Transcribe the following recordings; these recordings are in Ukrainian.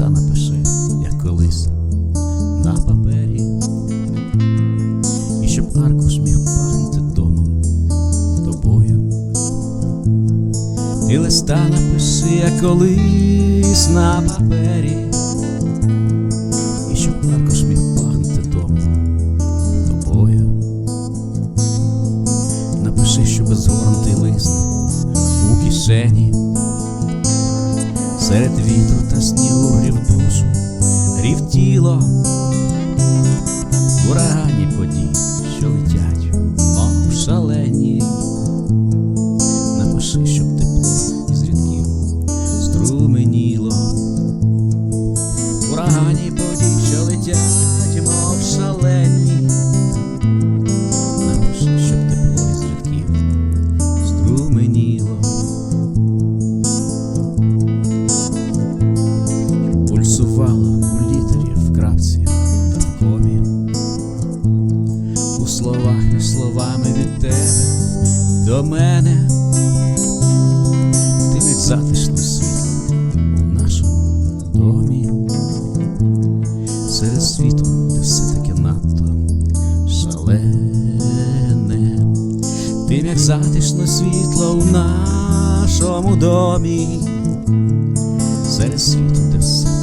листа напиши, як колись на папері, і щоб аркуш міг пахнути домом тобою. Ти листа напиши, як колись на папері, і щоб аркуш міг пахнути домом тобою. Напиши, що безгорнутий лист у кишені серед вітру та снігу грів душу, грів тіло, словами від тебе до мене. Ти як затишне світло у нашому домі. Серед світу, де все таке надто шалене. Тим як затишне світло у нашому домі. Серед світу, де все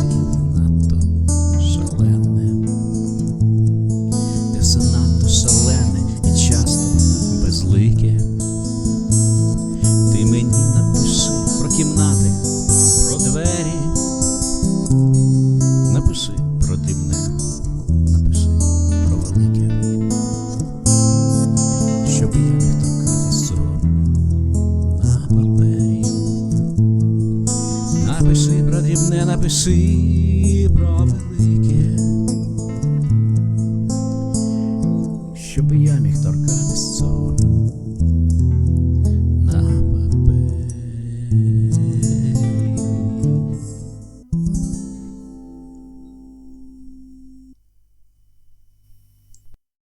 напиши про велике, щоб я міг торкатись цього.